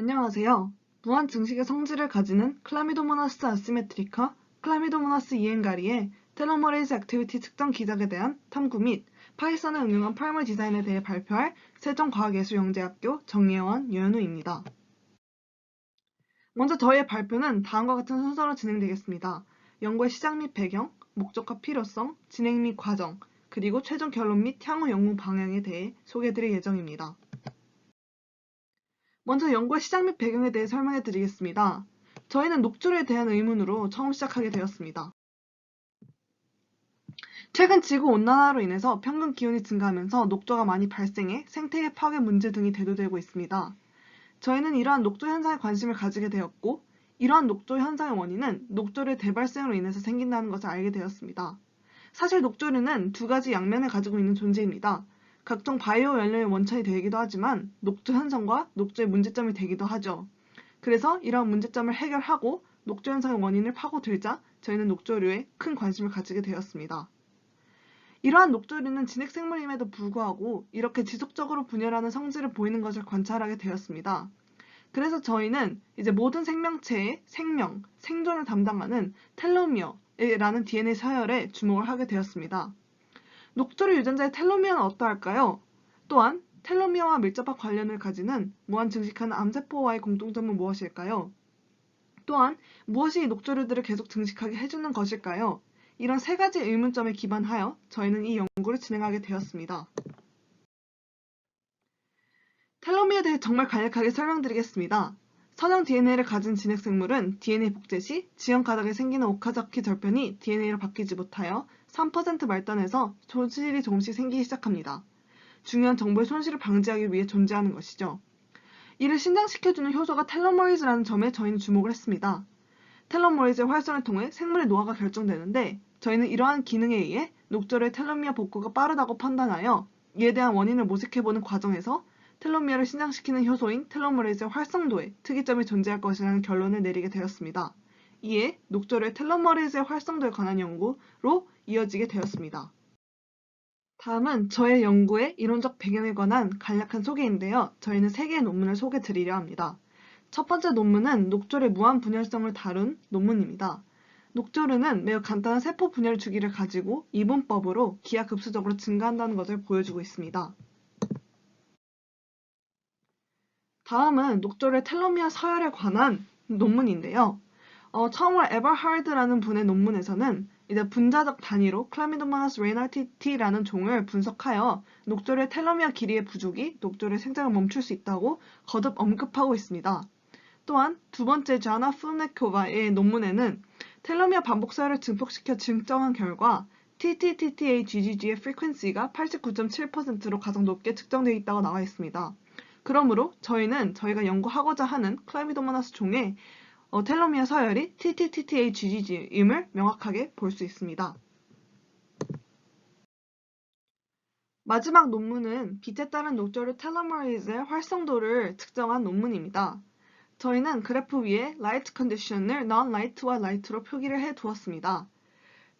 안녕하세요. 무한 증식의 성질을 가지는 클라미도모나스 아시메트리카, 클라미도모나스 이엔가리의 텔로머레이즈 액티비티 측정 기작에 대한 탐구 및 파이썬을 응용한 펄물 디자인에 대해 발표할 세종과학예술영재학교 정예원 유현우입니다. 먼저 저희의 발표는 다음과 같은 순서로 진행되겠습니다. 연구의 시작 및 배경, 목적과 필요성, 진행 및 과정, 그리고 최종 결론 및 향후 연구 방향에 대해 소개해드릴 예정입니다. 먼저 연구의 시작 및 배경에 대해 설명해 드리겠습니다. 저희는 녹조에 대한 의문으로 처음 시작하게 되었습니다. 최근 지구 온난화로 인해서 평균 기온이 증가하면서 녹조가 많이 발생해 생태계 파괴 문제 등이 대두되고 있습니다. 저희는 이러한 녹조 현상에 관심을 가지게 되었고 이러한 녹조 현상의 원인은 녹조의 대발생으로 인해서 생긴다는 것을 알게 되었습니다. 사실 녹조류는 두 가지 양면을 가지고 있는 존재입니다. 각종 바이오 연료의 원천이 되기도 하지만 녹조 현상과 녹조의 문제점이 되기도 하죠. 그래서 이러한 문제점을 해결하고 녹조 현상의 원인을 파고들자 저희는 녹조류에 큰 관심을 가지게 되었습니다. 이러한 녹조류는 진핵생물임에도 불구하고 이렇게 지속적으로 분열하는 성질을 보이는 것을 관찰하게 되었습니다. 그래서 저희는 이제 모든 생명체의 생명, 생존을 담당하는 텔로미어라는 DNA 서열에 주목을 하게 되었습니다. 녹조류 유전자의 텔로미어는 어떠할까요? 또한 텔로미어와 밀접한 관련을 가지는 무한 증식하는 암세포와의 공통점은 무엇일까요? 또한 무엇이 이 녹조류들을 계속 증식하게 해주는 것일까요? 이런 세 가지 의문점에 기반하여 저희는 이 연구를 진행하게 되었습니다. 텔로미어에 대해 정말 간략하게 설명드리겠습니다. 선형 DNA를 가진 진핵생물은 DNA 복제 시 지형 가닥에 생기는 오카자키 절편이 DNA로 바뀌지 못하여 3% 말단에서 손실이 조금씩 생기기 시작합니다. 중요한 정보의 손실을 방지하기 위해 존재하는 것이죠. 이를 신장시켜주는 효소가 텔로머리즈라는 점에 저희는 주목을 했습니다. 텔로머리즈의 활성을 통해 생물의 노화가 결정되는데 저희는 이러한 기능에 의해 녹조의 텔로미어 복구가 빠르다고 판단하여 이에 대한 원인을 모색해보는 과정에서 텔로미어를 신장시키는 효소인 텔로머레이즈의 활성도에 특이점이 존재할 것이라는 결론을 내리게 되었습니다. 이에 녹조의 텔로머레이즈의 활성도에 관한 연구로 이어지게 되었습니다. 다음은 저의 연구의 이론적 배경에 관한 간략한 소개인데요. 저희는 세 개의 논문을 소개 드리려 합니다. 첫 번째 논문은 녹조의 무한 분열성을 다룬 논문입니다. 녹조류는 매우 간단한 세포 분열 주기를 가지고 이분법으로 기하급수적으로 증가한다는 것을 보여주고 있습니다. 다음은 녹조의 텔로미어 서열에 관한 논문인데요. 어, 처음으로 에버하드라는 분의 논문에서는 이제 분자적 단위로 클라미도모나스 레이나티티라는 종을 분석하여 녹조의 텔로미어 길이의 부족이 녹조의 생장을 멈출 수 있다고 거듭 언급하고 있습니다. 또한 두 번째 자나 푸네코바의 논문에는 텔로미어 반복 서열을 증폭시켜 증정한 결과 TTTTA-GGG의 프리퀀시가 89.7%로 가장 높게 측정되어 있다고 나와 있습니다. 그러므로 저희는 저희가 연구하고자 하는 클라미도모나스 종의 어, 텔로미어 서열이 TTTTA-GGG임을 명확하게 볼 수 있습니다. 마지막 논문은 빛에 따른 녹조류 텔로머리즈의 활성도를 측정한 논문입니다. 저희는 그래프 위에 라이트 컨디션을 non-light와 light로 표기를 해 두었습니다.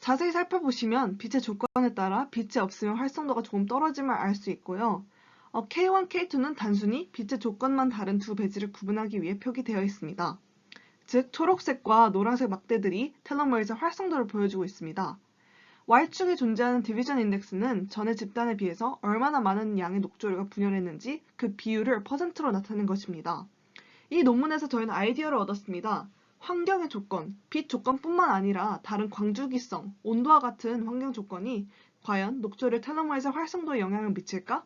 자세히 살펴보시면 빛의 조건에 따라 빛이 없으면 활성도가 조금 떨어짐을 알 수 있고요. 어, K1, K2는 단순히 빛의 조건만 다른 두 배지를 구분하기 위해 표기되어 있습니다. 즉 초록색과 노란색 막대들이 텔로머리즈 활성도를 보여주고 있습니다. Y축에 존재하는 디비전 인덱스는 전의 집단에 비해서 얼마나 많은 양의 녹조류가 분열했는지 그 비율을 퍼센트로 나타낸 것입니다. 이 논문에서 저희는 아이디어를 얻었습니다. 환경의 조건, 빛 조건뿐만 아니라 다른 광주기성, 온도와 같은 환경 조건이 과연 녹조류 텔로머리즈 활성도에 영향을 미칠까?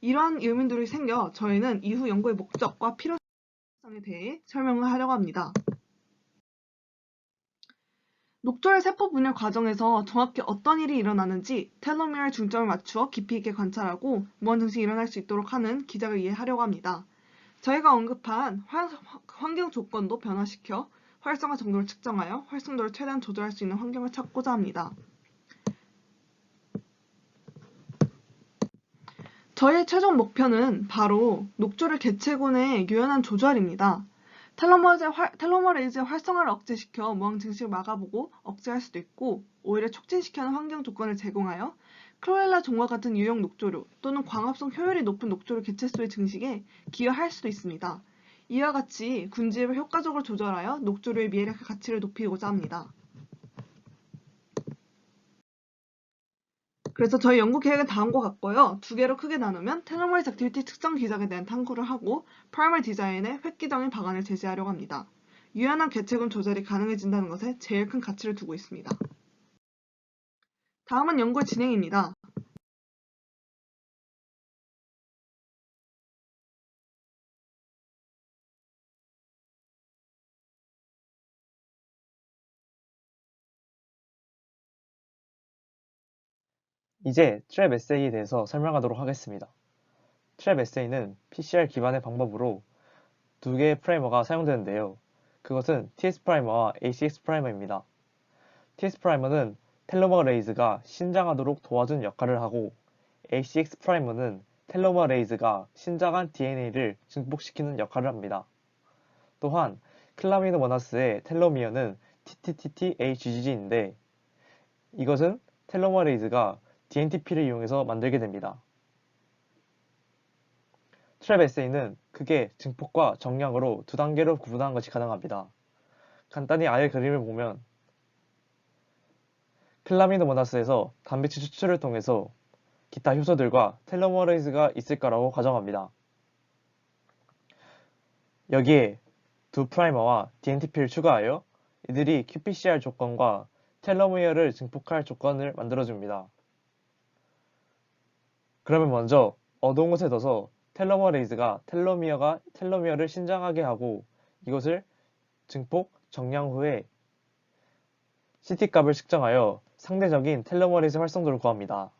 이러한 의문들이 생겨 저희는 이후 연구의 목적과 필요 성에 대해 설명을 하려고 합니다. 녹조의 세포 분열 과정에서 정확히 어떤 일이 일어나는지 텔로미어의 중점을 맞추어 깊이 있게 관찰하고 무한 증식이 일어날 수 있도록 하는 기작을 이해하려고 합니다. 저희가 언급한 환경 조건도 변화시켜 활성화 정도를 측정하여 활성도를 최대한 조절할 수 있는 환경을 찾고자 합니다. 저희의 최종 목표는 바로 녹조를 개체군의 유연한 조절입니다. 텔로머레이즈의 활성화를 억제시켜 무항 증식을 막아보고 억제할 수도 있고 오히려 촉진시키는 환경 조건을 제공하여 클로렐라 종과 같은 유형 녹조류 또는 광합성 효율이 높은 녹조류 개체수의 증식에 기여할 수도 있습니다. 이와 같이 군집을 효과적으로 조절하여 녹조류의 미해력 가치를 높이고자 합니다. 그래서 저희 연구 계획은 다음과 같고요. 두 개로 크게 나누면 텔로머리스 액티비티 특정 기작에 대한 탐구를 하고 프라이머리 디자인에 획기적인 방안을 제시하려고 합니다. 유연한 개체군 조절이 가능해진다는 것에 제일 큰 가치를 두고 있습니다. 다음은 연구의 진행입니다. 이제 트랩 에세이에 대해서 설명하도록 하겠습니다. 트랩 에세이는 PCR 기반의 방법으로 두 개의 프라이머가 사용되는데요. 그것은 TS 프라이머와 ACX 프라이머입니다. TS 프라이머는 텔로머 레이즈가 신장하도록 도와준 역할을 하고 ACX 프라이머는 텔로머 레이즈가 신장한 DNA를 증폭시키는 역할을 합니다. 또한 클라미드 모나스의 텔로미어는 TTTTHGG인데 이것은 텔로머레이즈가 DNTP를 이용해서 만들게 됩니다. 트랩 에세이는 크게 증폭과 정량으로 두 단계로 구분하는 것이 가능합니다. 간단히 아래 그림을 보면 클라미드 모나스에서 단백질 추출을 통해서 기타 효소들과 텔로머레이즈가 있을 거라고 가정합니다. 여기에 두 프라이머와 DNTP를 추가하여 이들이 qPCR 조건과 텔로미어를 증폭할 조건을 만들어줍니다. 그러면 먼저 어두운 곳에 둬서 텔로머레이즈가 텔로미어가 텔로미어를 신장하게 하고 이것을 증폭, 정량 후에 CT값을 측정하여 상대적인 텔로머레이즈 활성도를 구합니다.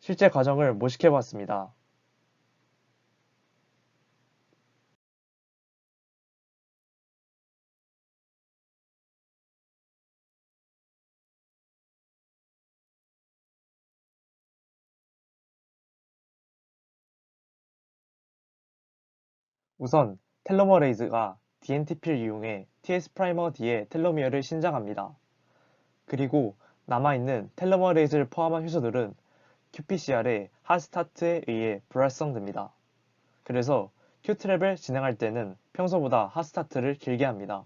실제 과정을 모식해 봤습니다. 우선 텔로머레이즈가 DNTP를 이용해 TS 프라이머 D의 텔로미어를 신장합니다. 그리고 남아있는 텔로머레이즈를 포함한 효소들은 qPCR의 핫스타트에 의해 불활성됩니다. 그래서 Q트랩을 진행할 때는 평소보다 핫스타트를 길게 합니다.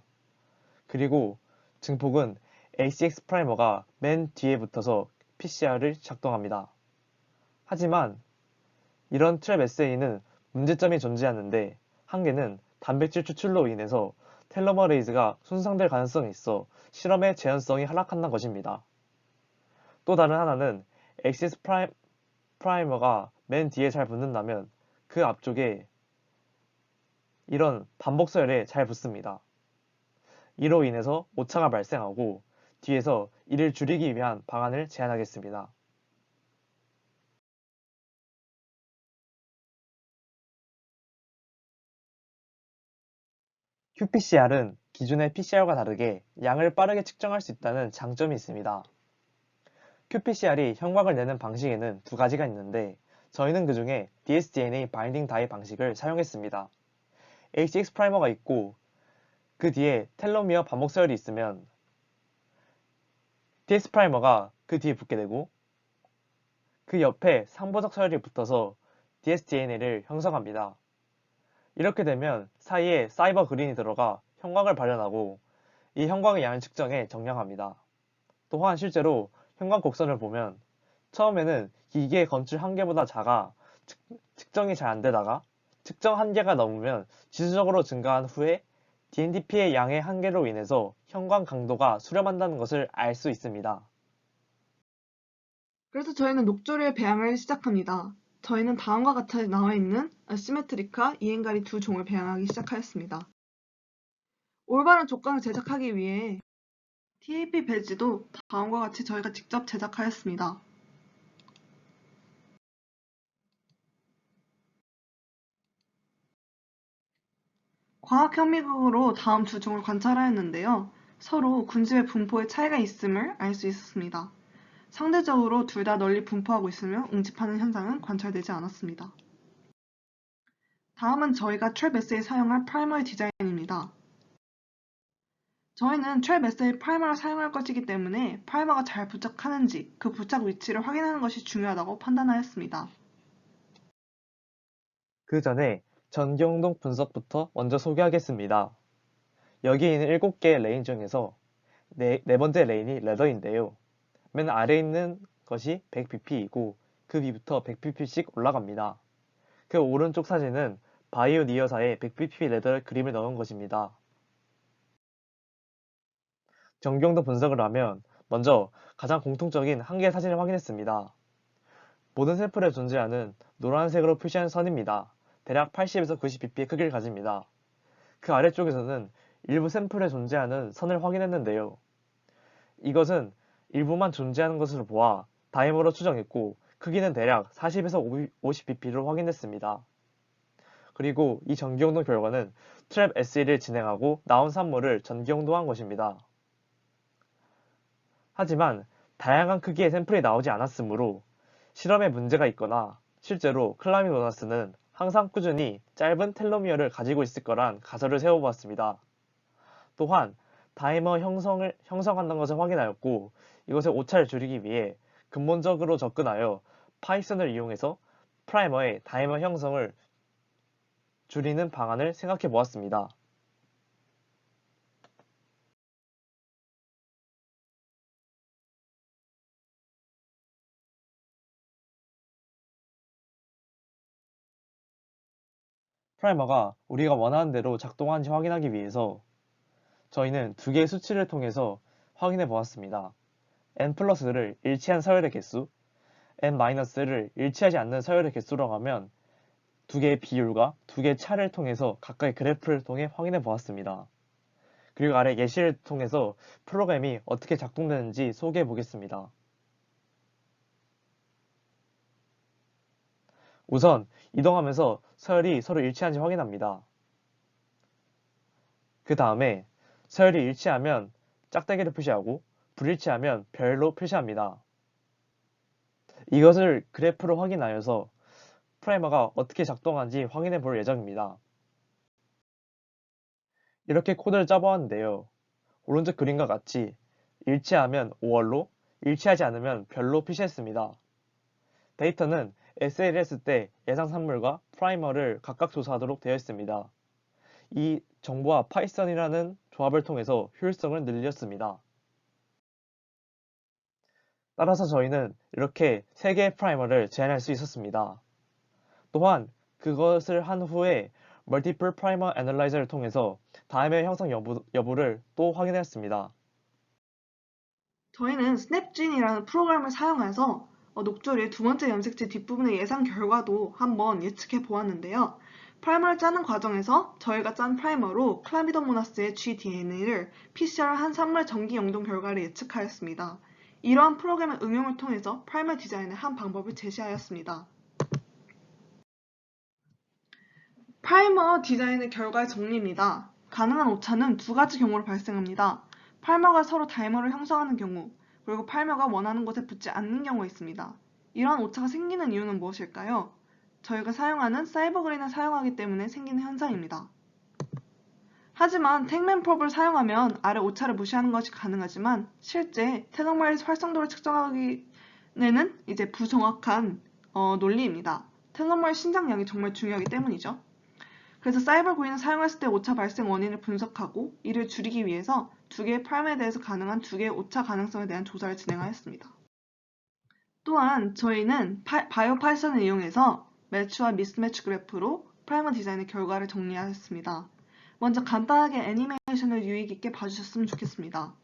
그리고 증폭은 ACX 프라이머가 맨 뒤에 붙어서 PCR을 작동합니다. 하지만 이런 트랩 에세이는 문제점이 존재하는데 한계는 단백질 추출로 인해서 텔로머레이즈가 손상될 가능성이 있어 실험의 재현성이 하락한다는 것입니다. 또 다른 하나는 엑시스 프라이, 프라이머가 맨 뒤에 잘 붙는다면 그 앞쪽에 이런 반복 서열에 잘 붙습니다. 이로 인해서 오차가 발생하고 뒤에서 이를 줄이기 위한 방안을 제안하겠습니다. qPCR은 기존의 PCR과 다르게 양을 빠르게 측정할 수 있다는 장점이 있습니다. qPCR이 형광을 내는 방식에는 두 가지가 있는데 저희는 그 중에 dsDNA 바인딩 다이 방식을 사용했습니다. HX 프라이머가 있고 그 뒤에 텔로미어 반복 서열이 있으면 DS 프라이머가 그 뒤에 붙게 되고 그 옆에 상보적 서열이 붙어서 dsDNA를 형성합니다. 이렇게 되면 사이에 사이버 그린이 들어가 형광을 발현하고 이 형광의 양을 측정해 정량합니다. 또한 실제로 형광 곡선을 보면 처음에는 기계 건출 한계보다 작아 측, 측정이 잘 안되다가 측정 한계가 넘으면 지수적으로 증가한 후에 DNTP의 양의 한계로 인해서 형광 강도가 수렴한다는 것을 알 수 있습니다. 그래서 저희는 녹조류의 배양을 시작합니다. 저희는 다음과 같이 나와 있는 아시메트리카, 이행가리 두 종을 배양하기 시작하였습니다. 올바른 조건을 제작하기 위해 TAP 배지도 다음과 같이 저희가 직접 제작하였습니다. 과학현미경으로 다음 두 종을 관찰하였는데요. 서로 군집의 분포에 차이가 있음을 알 수 있었습니다. 상대적으로 둘 다 널리 분포하고 있으며 응집하는 현상은 관찰되지 않았습니다. 다음은 저희가 트랩 에세이에 사용할 프라이머리 디자인입니다. 저희는 트랩 에세이 프라이머를 사용할 것이기 때문에 프라이머가 잘 부착하는지 그 부착 위치를 확인하는 것이 중요하다고 판단하였습니다. 그 전에 전경동 분석부터 먼저 소개하겠습니다. 여기 있는 7개의 레인 중에서 네, 네 번째 레인이 레더인데요. 맨 아래에 있는 것이 100pp이고 그 위부터 100pp씩 올라갑니다. 그 오른쪽 사진은 바이오니어사의 100pp 레더 그림을 넣은 것입니다. 전경도 분석을 하면 먼저 가장 공통적인 한 개의 사진을 확인했습니다. 모든 샘플에 존재하는 노란색으로 표시한 선입니다. 대략 80에서 90pp의 크기를 가집니다. 그 아래쪽에서는 일부 샘플에 존재하는 선을 확인했는데요. 이것은 일부만 존재하는 것으로 보아 다이머로 추정했고 크기는 대략 40에서 50pp로 확인했습니다. 그리고 이 전기용도 결과는 트랩 SE를 진행하고 나온 산물을 전기용도한 것입니다. 하지만 다양한 크기의 샘플이 나오지 않았으므로 실험에 문제가 있거나 실제로 클라미 도나스는 항상 꾸준히 짧은 텔로미어를 가지고 있을 거란 가설을 세워보았습니다. 또한 다이머 형성을 형성한다는 것을 확인하였고 이것의 오차를 줄이기 위해 근본적으로 접근하여 파이썬을 이용해서 프라이머의 다이머 형성을 줄이는 방안을 생각해 보았습니다. 프라이머가 우리가 원하는 대로 작동하는지 확인하기 위해서 저희는 두 개의 수치를 통해서 확인해 보았습니다. N+를 일치한 서열의 개수, n-를 일치하지 않는 서열의 개수라고 하면 두 개의 비율과 두 개의 차를 통해서 각각의 그래프를 통해 확인해 보았습니다. 그리고 아래 예시를 통해서 프로그램이 어떻게 작동되는지 소개해 보겠습니다. 우선 이동하면서 서열이 서로 일치한지 확인합니다. 그 다음에 서열이 일치하면 짝대기를 표시하고 불일치하면 별로 표시합니다. 이것을 그래프로 확인하여서 프라이머가 어떻게 작동하는지 확인해 볼 예정입니다. 이렇게 코드를 짜보았는데요. 오른쪽 그림과 같이 일치하면 5월로, 일치하지 않으면 별로 표시했습니다. 데이터는 했을 때 예상 산물과 프라이머를 각각 조사하도록 되어 있습니다. 이 정보와 파이썬이라는 조합을 통해서 효율성을 늘렸습니다. 따라서 저희는 이렇게 3개의 프라이머를 제한할 수 있었습니다. 또한 그것을 한 후에 Multiple Primer Analyzer를 통해서 다음의 형성 여부, 여부를 또 확인했습니다. 저희는 스냅진이라는 프로그램을 사용해서 어, 녹조리의 두 번째 염색체 뒷부분의 예상 결과도 한번 예측해 보았는데요. 프라이머를 짜는 과정에서 저희가 짠 프라이머로 클라미도모나스의 GDNA를 PCR한 산물 전기 영동 결과를 예측하였습니다. 이러한 프로그램의 응용을 통해서 프라이머 디자인의 한 방법을 제시하였습니다. 프라이머 디자인의 결과의 정리입니다. 가능한 오차는 두 가지 경우로 발생합니다. 프라이머가 서로 다이머를 형성하는 경우, 그리고 프라이머가 원하는 곳에 붙지 않는 경우가 있습니다. 이러한 오차가 생기는 이유는 무엇일까요? 저희가 사용하는 사이버 그린을 사용하기 때문에 생기는 현상입니다. 하지만 택맨프롭을 사용하면 아래 오차를 무시하는 것이 가능하지만 실제 테너마일 활성도를 측정하기에는 이제 부정확한 어, 논리입니다. 테너마일 신장량이 정말 중요하기 때문이죠. 그래서 사이버 그린을 사용했을 때 오차 발생 원인을 분석하고 이를 줄이기 위해서 두 개의 프라임에 대해서 가능한 두 개의 오차 가능성에 대한 조사를 진행하였습니다. 또한 저희는 파, 바이오 파이썬을 이용해서 매치와 미스매치 그래프로 프라이머 디자인의 결과를 정리하였습니다. 먼저 간단하게 애니메이션을 유익 있게 봐주셨으면 좋겠습니다.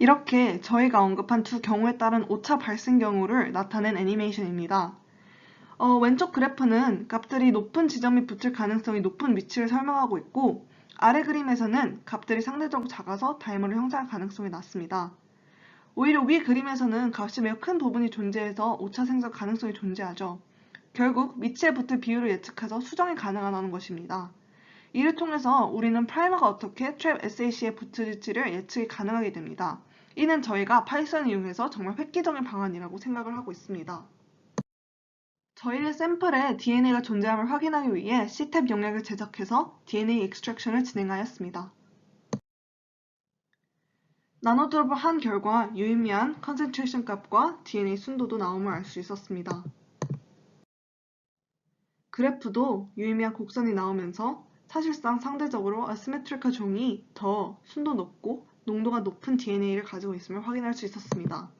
이렇게 저희가 언급한 두 경우에 따른 오차 발생 경우를 나타낸 애니메이션입니다. 어, 왼쪽 그래프는 값들이 높은 지점이 붙을 가능성이 높은 위치를 설명하고 있고 아래 그림에서는 값들이 상대적으로 작아서 다이머를 형성할 가능성이 낮습니다. 오히려 위 그림에서는 값이 매우 큰 부분이 존재해서 오차 생성 가능성이 존재하죠. 결국 위치에 붙을 비율을 예측해서 수정이 가능하다는 것입니다. 이를 통해서 우리는 프라이머가 어떻게 트랩 SAC에 붙을지를 예측이 가능하게 됩니다. 이는 저희가 파이썬을 이용해서 정말 획기적인 방안이라고 생각을 하고 있습니다. 저희의 샘플에 DNA가 존재함을 확인하기 위해 C탭 용약을 제작해서 DNA 익스트랙션을 진행하였습니다. 나노 드롭을 한 결과 유의미한 컨센트레이션 값과 DNA 순도도 나옴을 알 수 있었습니다. 그래프도 유의미한 곡선이 나오면서 사실상 상대적으로 아시메트리카 종이 더 순도 높고 농도가 높은 DNA를 가지고 있음을 확인할 수 있었습니다.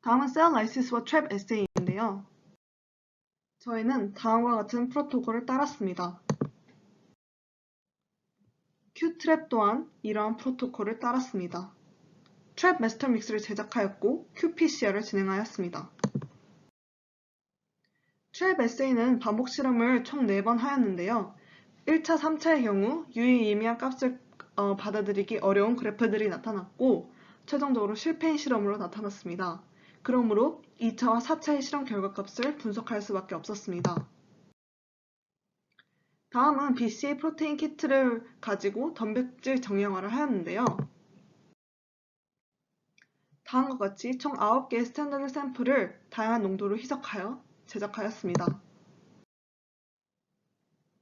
다음은 셀 라이시스와 트랩 에세이 인데요. 저희는 다음과 같은 프로토콜을 따랐습니다. Q트랩 또한 이러한 프로토콜을 따랐습니다. 트랩 마스터 믹스를 제작하였고 qPCR을 진행하였습니다. 트랩 에세이는 반복 실험을 총 4번 하였는데요. 1차, 3차의 경우 유의미한 값을 어, 받아들이기 어려운 그래프들이 나타났고 최종적으로 실패인 실험으로 나타났습니다. 그러므로 2차와 4차의 실험 결과값을 분석할 수밖에 없었습니다. 다음은 BCA 프로테인 키트를 가지고 단백질 정형화를 하였는데요. 다음과 같이 총 9개의 스탠다드 샘플을 다양한 농도로 희석하여 제작하였습니다.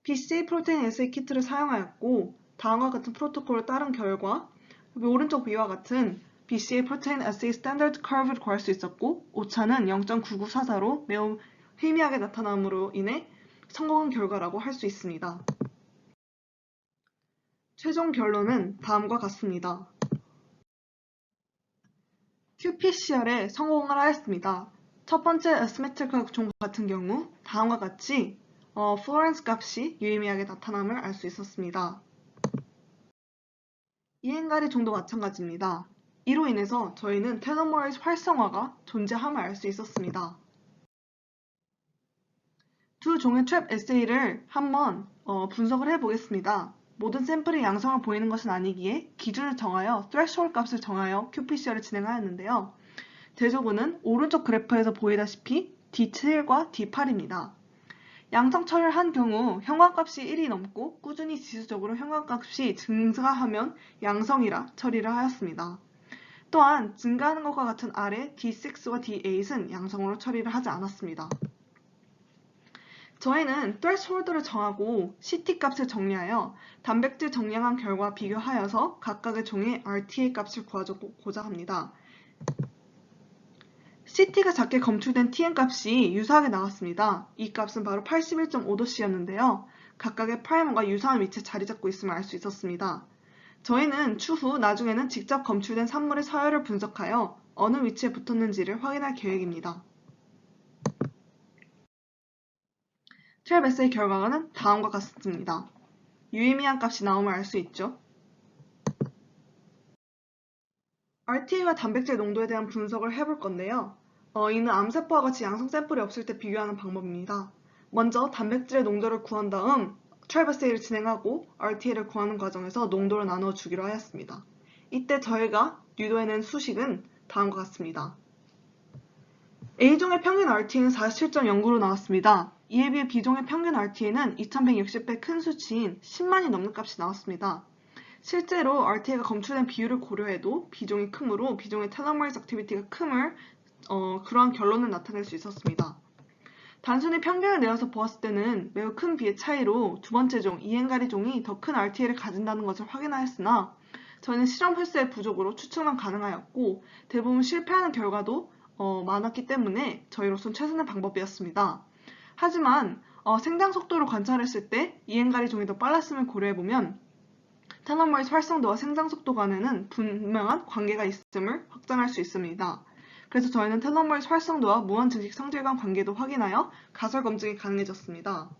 BCA 프로테인 에세이 키트를 사용하였고 다음과 같은 프로토콜을 따른 결과 오른쪽 위와 같은 BCA 프로테인 에세이 스탠다드 커브를 구할 수 있었고 오차는 0.9944로 매우 희미하게 나타남으로 인해 성공한 결과라고 할 수 있습니다. 최종 결론은 다음과 같습니다. qPCR에 성공을 하였습니다. 첫 번째 아스메트릭 종 같은 경우 다음과 같이 어, 플로렌스 값이 유의미하게 나타남을 알 수 있었습니다. 이행가리 종도 마찬가지입니다. 이로 인해서 저희는 테너머의 활성화가 존재함을 알 수 있었습니다. 두 종의 트랩 에세이를 한번 어, 분석을 해보겠습니다. 모든 샘플이 양성을 보이는 것은 아니기에 기준을 정하여 threshold 값을 정하여 qPCR을 진행하였는데요. 대조군은 오른쪽 그래프에서 보이다시피 D7과 D8입니다. 양성 처리를 한 경우 형광값이 1이 넘고 꾸준히 지수적으로 형광값이 증가하면 양성이라 처리를 하였습니다. 또한 증가하는 것과 같은 아래 D6와 D8은 양성으로 처리를 하지 않았습니다. 저희는 threshold를 정하고 CT 값을 정리하여 단백질 정량한 결과 비교하여서 각각의 종의 RTA 값을 구하고자 합니다. CT가 작게 검출된 TN 값이 유사하게 나왔습니다. 이 값은 바로 81.5도씨였는데요. 각각의 프라이머가 유사한 위치에 자리 잡고 있음을 알 수 있었습니다. 저희는 추후 나중에는 직접 검출된 산물의 서열을 분석하여 어느 위치에 붙었는지를 확인할 계획입니다. 트랩 에세이 결과는 다음과 같습니다. 유의미한 값이 나오면 알수 있죠. RTA와 단백질 농도에 대한 분석을 해볼 건데요. 어, 이는 암세포와 같이 양성 샘플이 없을 때 비교하는 방법입니다. 먼저 단백질의 농도를 구한 다음 트랩 에세이를 진행하고 RTA를 구하는 과정에서 농도를 나누어 주기로 하였습니다. 이때 저희가 유도해낸 수식은 다음과 같습니다. A종의 평균 RTA는 47.09로 나왔습니다. 이에 비해 B종의 평균 RTA는 2160배 큰 수치인 10만이 넘는 값이 나왔습니다. 실제로 RTA가 검출된 비율을 고려해도 B종이 크므로 B종의 텔로머리즈 액티비티가 큼을 어, 그러한 결론을 나타낼 수 있었습니다. 단순히 평균을 내어서 보았을 때는 매우 큰 비의 차이로 두 번째 종, 이행가리 종이 더 큰 RTA를 가진다는 것을 확인하였으나 저희는 실험 횟수의 부족으로 추측만 가능하였고 대부분 실패하는 결과도 어, 많았기 때문에 저희로선 최선의 방법이었습니다. 하지만 어, 생장 속도를 관찰했을 때 이행가리 종이 더 빨랐음을 고려해보면 테너머리스 활성도와 생장 속도 간에는 분명한 관계가 있음을 확장할 수 있습니다. 그래서 저희는 텔로머리스 활성도와 무한 증식 성질 간 관계도 확인하여 가설 검증이 가능해졌습니다.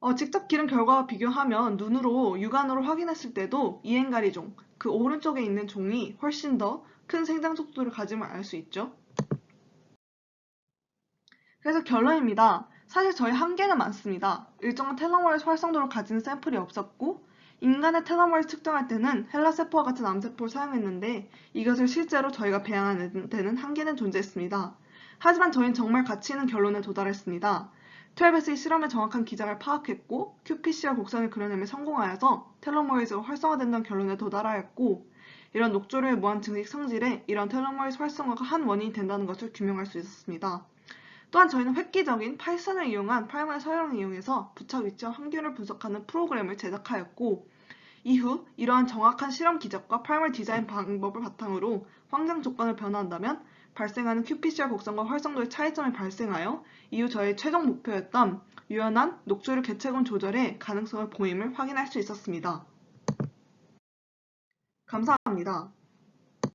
어, 직접 기른 결과와 비교하면 눈으로 육안으로 확인했을 때도 이행가리 종, 그 오른쪽에 있는 종이 훨씬 더 큰 생장 속도를 가짐을 알 수 있죠. 그래서 결론입니다. 사실 저희 한계는 많습니다. 일정한 텔로머리스 활성도를 가진 샘플이 없었고 인간의 텔로머를 측정할 때는 헬라세포와 같은 암세포를 사용했는데 이것을 실제로 저희가 배양하는 데는 한계는 존재했습니다. 하지만 저희는 정말 가치 있는 결론에 도달했습니다. 트래비스의 실험의 정확한 기장을 파악했고 qPCR 곡선을 그려내며 성공하여서 텔로머리즈가 활성화된다는 결론에 도달하였고 이런 녹조류의 무한 증식 성질에 이런 텔로머리즈 활성화가 한 원인이 된다는 것을 규명할 수 있었습니다. 또한 저희는 획기적인 파이썬을 이용한 프라이머리 서열을 이용해서 부착 위치와 확률을 분석하는 프로그램을 제작하였고 이후 이러한 정확한 실험 기적과 프라이머리 디자인 방법을 바탕으로 환경 조건을 변화한다면 발생하는 qPCR 곡선과 활성도의 차이점이 발생하여 이후 저의 최종 목표였던 유연한 녹조류 개체군 조절의 가능성을 보임을 확인할 수 있었습니다. 감사합니다.